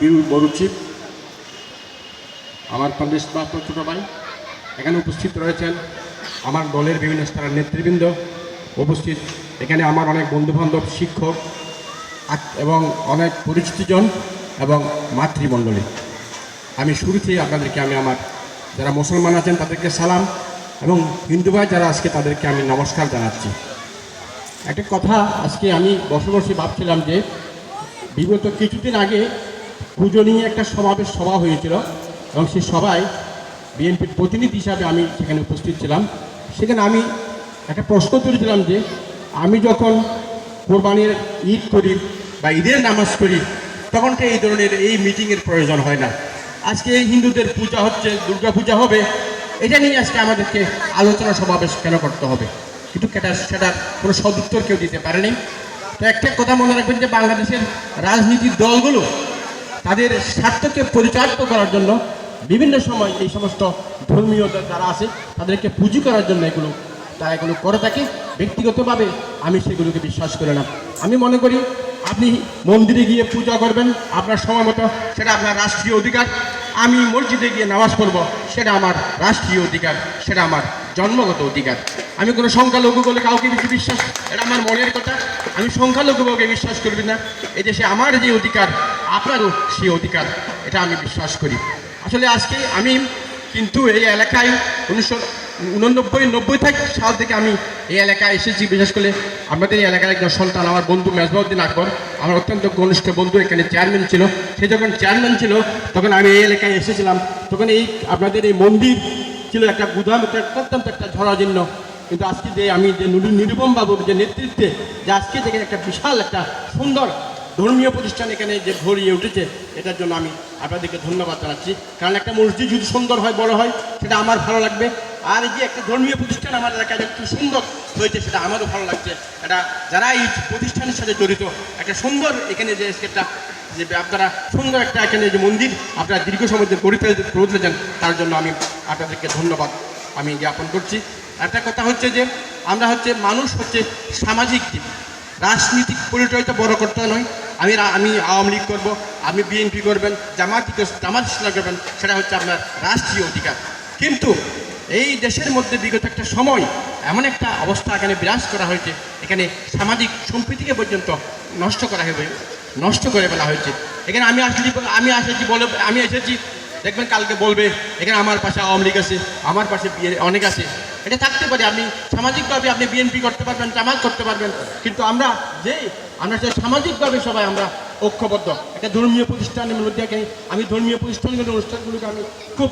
বীর বরুচিত আমার মাত্র ছোটো ভাই, এখানে উপস্থিত রয়েছেন আমার দলের বিভিন্ন স্থানের নেতৃবৃন্দ, উপস্থিত এখানে আমার অনেক বন্ধুবান্ধব, শিক্ষক এবং অনেক পরিচিতজন এবং মাতৃমণ্ডলী। আমি শুরুতেই আপনাদেরকে আমি আমার যারা মুসলমান আছেন তাদেরকে সালাম এবং হিন্দু ভাই যারা আজকে তাদেরকে আমি নমস্কার জানাচ্ছি। একটা কথা আজকে আমি বসে বসে ভাবছিলাম যে বিগত কিছুদিন আগে পুজো নিয়ে একটা সমাবেশ সভা হয়েছিল এবং সেই সভায় বিএনপির প্রতিনিধি হিসাবে আমি সেখানে উপস্থিত ছিলাম। সেখানে আমি একটা প্রশ্ন তুলেছিলাম যে, আমি যখন কোরবানির ঈদ করি বা ঈদের নামাজ করি, তখন তো এই ধরনের এই মিটিংয়ের প্রয়োজন হয় না? আজকে এই হিন্দুদের পূজা হচ্ছে, দুর্গা পূজা হবে, এটা নিয়ে আজকে আমাদেরকে আলোচনা সমাবেশ কেন করতে হবে? কিন্তু সেটা সেটা কোনো সদুত্তর কেউ দিতে পারেনি। তো একটা কথা মনে রাখবেন যে, বাংলাদেশের রাজনীতির দলগুলো তাদের স্বার্থকে পরিচালিত করার জন্য বিভিন্ন সময় এই সমস্ত ধর্মীয় যারা আছে, তাদেরকে পুঁজি করার জন্য এগুলো তারা এগুলো করে থাকে। ব্যক্তিগতভাবে আমি সেগুলোকে বিশ্বাস করি না। আমি মনে করি আপনি মন্দিরে গিয়ে পূজা করবেন, আপনার সময় মতো, সেটা আপনার রাষ্ট্রীয় অধিকার। আমি মসজিদে গিয়ে নামাজ পড়ব, সেটা আমার রাষ্ট্রীয় অধিকার, সেটা আমার জন্মগত অধিকার। আমি কোনো সংখ্যালঘু বলে কাউকে বেশি বিশ্বাস, এটা আমার মনের কথা। আমি সংখ্যালঘু বলে বিশ্বাস করবি না। এই দেশে আমার যে অধিকার আপনারও সেই অধিকার, এটা আমি বিশ্বাস করি। আসলে আজকে আমি কিন্তু এই এলাকায় উনিশশো উননব্বই, নব্বই থেকে সাল থেকে আমি এই এলাকায় এসেছি। বিশেষ করে আমাদের এই এলাকার একজন সন্তান, আমার বন্ধু মেজবাউদ্দিন আকবর। আমার অত্যন্ত ঘনিষ্ঠ বন্ধু, এখানে চেয়ারম্যান ছিল। সে যখন চেয়ারম্যান ছিল, তখন আমি এই এলাকায় এসেছিলাম। তখন এই আপনাদের এই মন্দির ছিল একটা গুদাম একটা অত্যন্ত একটা ঝরাজীর্ণ। কিন্তু আজকে যে আমি যে নুরু নিরুপম বাবুর যে নেতৃত্বে, যে আজকে থেকে একটা বিশাল, একটা সুন্দর ধর্মীয় প্রতিষ্ঠান এখানে যে ভরিয়ে উঠেছে, এটার জন্য আমি আপনাদেরকে ধন্যবাদ জানাচ্ছি। কারণ একটা মসজিদ যদি সুন্দর হয়, বড় হয়, সেটা আমার ভালো লাগবে। আর এই যে একটা ধর্মীয় প্রতিষ্ঠান আমার এলাকায় একটু সুন্দর হয়েছে, সেটা আমারও ভালো লাগছে। এটা যারা এই প্রতিষ্ঠানের সাথে জড়িত, একটা সুন্দর এখানে যে একটা, যে আপনারা সুন্দর একটা এখানে যে মন্দির, আপনারা দীর্ঘ সময় যে গড়ে তুলেছেন, তার জন্য আমি আপনাদেরকে ধন্যবাদ আমি জ্ঞাপন করছি। একটা কথা হচ্ছে যে, আমরা হচ্ছে মানুষ হচ্ছে সামাজিক জীব। রাজনীতিক পরিচয়টা বড় করতে নয় আমি আমি আওয়ামী লীগ করব আপনি বিএনপি করবেন জামাত জামাত ইসলাম করবেন, সেটা হচ্ছে আপনার রাষ্ট্রীয় অধিকার। কিন্তু এই দেশের মধ্যে বিগত একটা সময় এমন একটা অবস্থা এখানে বিরাজ করা হয়েছে, এখানে সামাজিক সম্প্রীতিকে পর্যন্ত নষ্ট করা হবে নষ্ট করে ফেলা হয়েছে। এখানে আমি আসছি আমি এসেছি বলে আমি এসেছি, দেখবেন কালকে বলবে, এখানে আমার পাশে আওয়ামী লীগ আছে, আমার পাশে অনেক আছে। এটা থাকতে পারে, আপনি সামাজিকভাবে আপনি বিএনপি করতে পারবেন জামাত করতে পারবেন, কিন্তু আমরা যে আমরা যে সামাজিকভাবে সবাই আমরা ঐক্যবদ্ধ। একটা ধর্মীয় প্রতিষ্ঠানের মধ্যে আমি ধর্মীয় প্রতিষ্ঠানগুলোর অনুষ্ঠানগুলোকে আমি খুব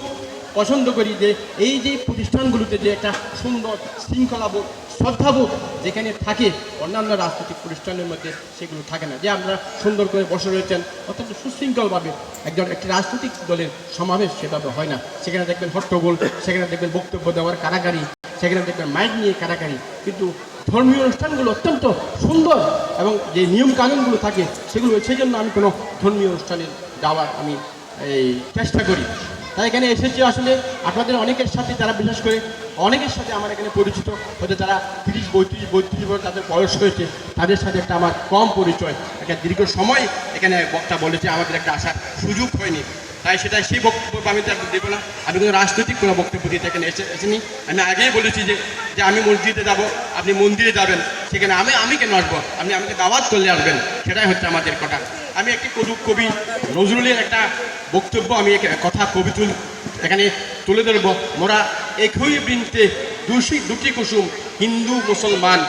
পছন্দ করি যে এই যে প্রতিষ্ঠানগুলোতে যে একটা সুন্দর শৃঙ্খলাবোধ শ্রদ্ধাবোধ যেখানে থাকে অন্যান্য রাজনৈতিক প্রতিষ্ঠানের মধ্যে সেগুলো থাকে না। যে আমরা সুন্দর করে বসে রয়েছেন, অত্যন্ত সুশৃঙ্খলভাবে একজন একটি রাজনৈতিক দলের সমাবেশ সেভাবে হয় না। সেখানে দেখবেন হট্টগোল, সেখানে দেখবেন বক্তব্য দেওয়ার কারাগারি। সেখানে দেখবেন মাইক নিয়ে কারাগারি কিন্তু ধর্মীয় অনুষ্ঠানগুলো অত্যন্ত সুন্দর এবং যে নিয়ম কানুনগুলো থাকে সেগুলো সেই জন্য আমি কোনো ধর্মীয় অনুষ্ঠানে যাওয়ার আমি এই চেষ্টা করি। তাই এখানে এসেছি আসলে আপনাদের অনেকের সাথে যারা বিশেষ করে, অনেকের সাথে আমার এখানে পরিচিত, হয়তো যারা তিরিশ, বত্রিশ বত্রিশ বছর তাদের বয়স হয়েছে, তাদের সাথে একটা আমার কম পরিচয়। একটা দীর্ঘ সময় এখানে বক্তা বলেছে, আমাদের একটা আসার সুযোগ হয়নি। তাই সেটা সেই বক্তব্য আমি দেবো না। আমি কোনো রাজনৈতিক কোনো বক্তব্য দিতে এখানে এসে এসেনি। আমি আগেই বলেছি যে যে আমি মসজিদে যাব, আপনি মন্দিরে যাবেন। সেখানে আমি আমি কেন আসব? আপনি আমাকে দাওয়াত করলে আসবেন। সেটাই হচ্ছে আমাদের কথা। আমি একটি কবি কবি নজরুলের একটা বক্তব্য আমি কথা কবি তুল এখানে তুলে ধরবো। মোরা একই বৃন্তে দুশি দুটি কুসুম, হিন্দু মুসলমান।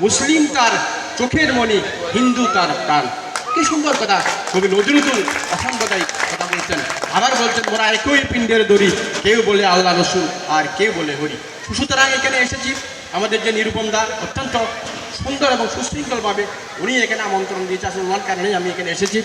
মুসলিম তার চোখের মণি, হিন্দু তার প্রাণ। কি সুন্দর কথা, কবি নজরুল অসম্পদায়ী কথা বলছেন। আবার বলছেন, মোরা একই পিণ্ডের দড়ি, কেউ বলে আল্লাহ রসুল আর কেউ বলে হরি। সুতরাং এখানে এসেছি, আমাদের যে নিরুপম দা অত্যন্ত সুন্দর এবং সুশৃঙ্খলভাবে উনি এখানে আমন্ত্রণ দিয়েছে, আসলে ওনার কারণেই আমি এখানে এসেছি।